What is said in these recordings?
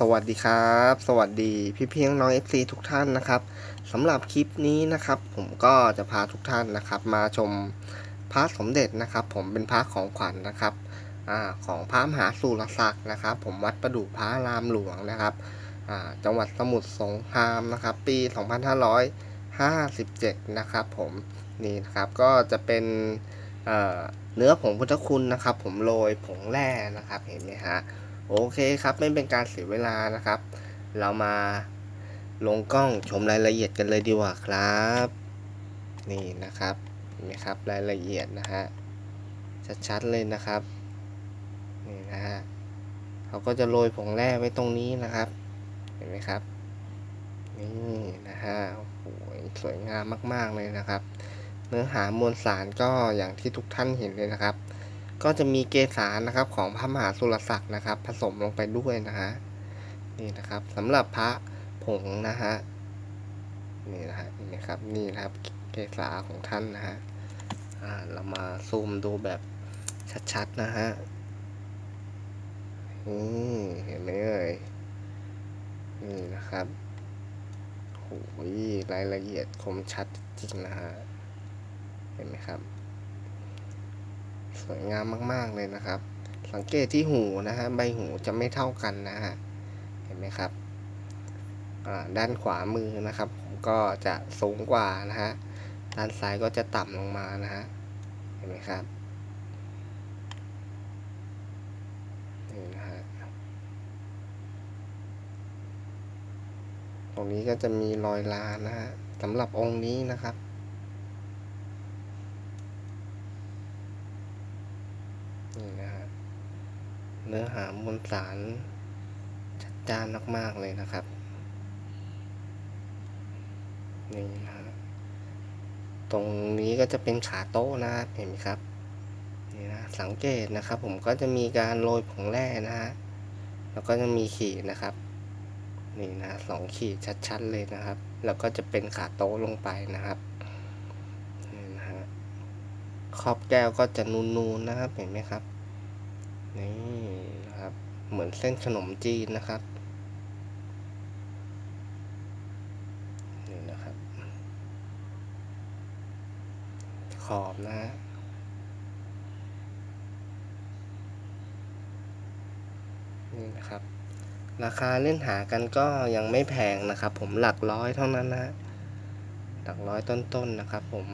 สวัสดีครับ สวัสดีพี่พี่ๆน้องๆ FC ทุกท่านนะครับสำหรับคลิปนี้นะครับ ผมก็จะพาทุกท่านนะครับ มาชมพระสมเด็จนะครับ ผมเป็นพระของขวัญนะครับอของพระมหาสุรศักดิ์นะครับ ผมวัดประดู่พระรามหลวงนะครับจังหวัดสมุทรสงครามนะครับ ปี 2557 นะครับ ผมนี่นะครับก็จะเป็นเนื้อผงพุทธคุณนะครับ ผมโรยผงแร่นะครับเห็นไหมฮะ โอเคครับไม่เป็นการเสียเวลานะครับ เรามาลงกล้องชมรายละเอียดกันเลยดีกว่าครับ นี่นะครับเห็นไหมครับรายละเอียดนะฮะชัดๆเลยนะครับนี่นะฮะเขาก็จะโรยผงแร่ไว้ตรงนี้นะครับ เห็นไหมครับ นี่นะฮะโอ้โหสวยงามมาก ๆเลยนะครับ เนื้อหามวลสารก็อย่างที่ทุกท่านเห็นเลยนะครับ ก็จะมีเกสารนะครับของพระมหาสุรศักดิ์นะครับ ผสมลงไปด้วยนะฮะนี่นะครับสำหรับพระผงนะฮะนี่นะฮะนี่นะครับนี่นะครับเกสาของท่านนะฮะอ่าเรามาซูมดูแบบชัดๆนะฮะนี่เห็นไหมเอ่ยนี่นะครับโอ้ยรายละเอียดคมชัดจริงนะฮะเห็นไหมครับ สวยงามมาก ๆ เลยนะครับ สังเกตที่หูนะฮะใบหูจะไม่เท่ากันนะฮะเห็นไหมครับด้านขวามือนะครับ ผมก็จะสูงกว่านะฮะด้านซ้ายก็จะต่ำลงมานะฮะเห็นไหมครับนี่นะฮะตรงนี้ก็จะมีรอยลานนะฮะสำหรับองค์นี้นะครับ นี่นะฮะเนื้อหามวลสารชัดจ้านมาก ๆ เลยนะครับ นี่นะฮะตรงนี้ก็จะเป็นขาโต๊ะนะครับเห็นไหมครับนี่นะสังเกตนะครับผมก็จะมีการโรยผงแร่นะฮะแล้วก็จะมีขีดนะครับ นี่นะสองขีดชัดๆเลยนะครับ แล้วก็จะเป็นขาโต๊ะลงไปนะครับ ขอบแก้วก็จะนูนๆนะครับเห็นไหมครับนี่นะครับ เหมือนเส้นขนมจีนนะครับนี่นะครับ ขอบนะฮะนี่นะครับ ราคาเล่นหากันก็ยังไม่แพงนะครับ ผมหลักร้อยเท่านั้นนะฮะหลักร้อยต้นๆนนะครับผม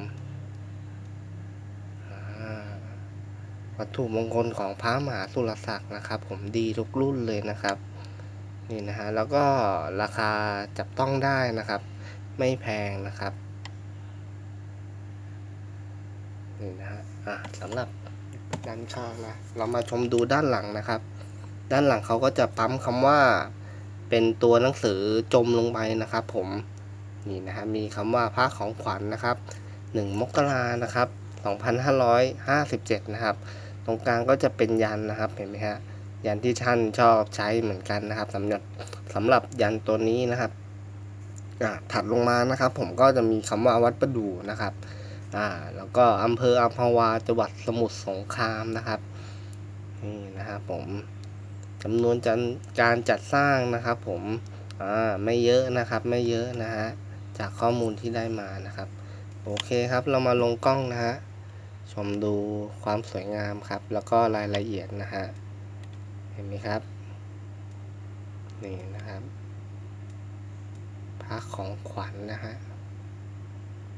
อ่า วัตถุมงคลของพระมหาสุรศักดิ์นะครับ ผมดีทุกรุ่นเลยนะครับ นี่นะฮะแล้วก็ราคาจับต้องได้นะครับ ไม่แพงนะครับนี่นะฮะอะสำหรับด้านข้างนะเรามาชมดูด้านหลังนะครับ ด้านหลังเขาก็จะปั๊มคำว่า เป็นตัวหนังสือจมลงไปนะครับ ผมนี่นะฮะมีคำว่าพระของขวัญนะครับหนึ่งมกรานะครับ 2557 นะครับ ตรงกลางก็จะเป็นยันนะครับเห็นไหมฮะยันที่ท่านชอบใช้เหมือนกันนะครับสำหรับสำหรับยันตัวนี้นะครับอ่าถัดลงมานะครับ ผมก็จะมีคำว่าวัดประดู่นะครับอ่าแล้วก็อำเภออัมพวาจังหวัดสมุทรสงครามนะครับนี่นะครับผมจำนวนการจัดสร้างนะครับ ผมอ่าไม่เยอะนะครับ ไม่เยอะนะฮะจากข้อมูลที่ได้มานะครับ โอเคครับเรามาลงกล้องนะฮะ ชมดูความสวยงามครับ แล้วก็รายละเอียดนะฮะ เห็นไหมครับ นี่นะครับพระของขวัญนนะฮะ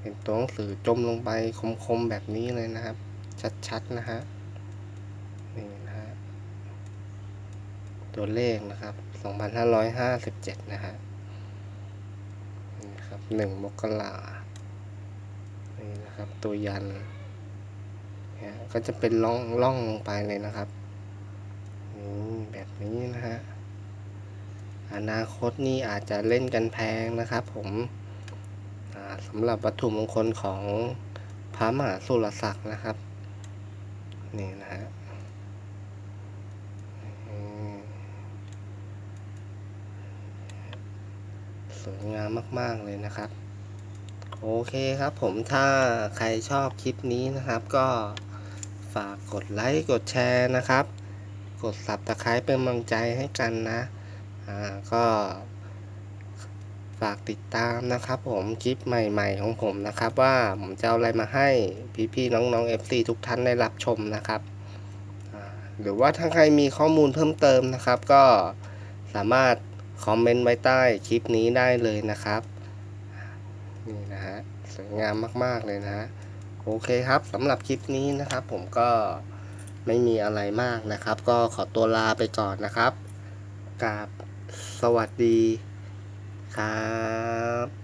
เป็นตัวหนังสือจมลงไปคมๆแบบนี้เลยนะครับ ชัดๆนะฮะ นี่นะฮะ ตัวเลขนะครับ 2557 นะฮะนี่ครับหนึ่งมกรานี่นะครับ ตัวยัน นี่ยก็จะเป็นร่องร่องลงไปเลยนะครับนี่แบบนี้นะฮะอนาคตนี่อาจจะเล่นกันแพงนะครับ ผมสำหรับวัตถุมงคลของพระมหาสุรศักดิ์นะครับ นี่นะฮะสวยงามมาก ๆ เลยนะครับ โอเคครับผมถ้าใครชอบคลิปนี้นะครับ ก็ฝากกดไลค์กดแชร์นะครับ กดสับตะไคร้เป็นกำลังใจให้กันนะอ่าก็ฝากติดตามนะครับ ผมคลิปใหม่ๆของผมนะครับ ว่าผมจะเอาอะไรมาให้พี่ๆน้องๆ FC ทุกท่านได้รับชมนะครับหรือว่าถ้าใครมีข้อมูลเพิ่มเติมนะครับ ก็สามารถคอมเมนต์ไว้ใต้คลิปนี้ได้เลยนะครับ นี่นะฮะสวยงามมาก ๆ เลยนะฮะโอเคครับสำหรับคลิปนี้นะครับ ผมก็ไม่มีอะไรมากนะครับ ก็ขอตัวลาไปก่อนนะครับกับสวัสดีครับ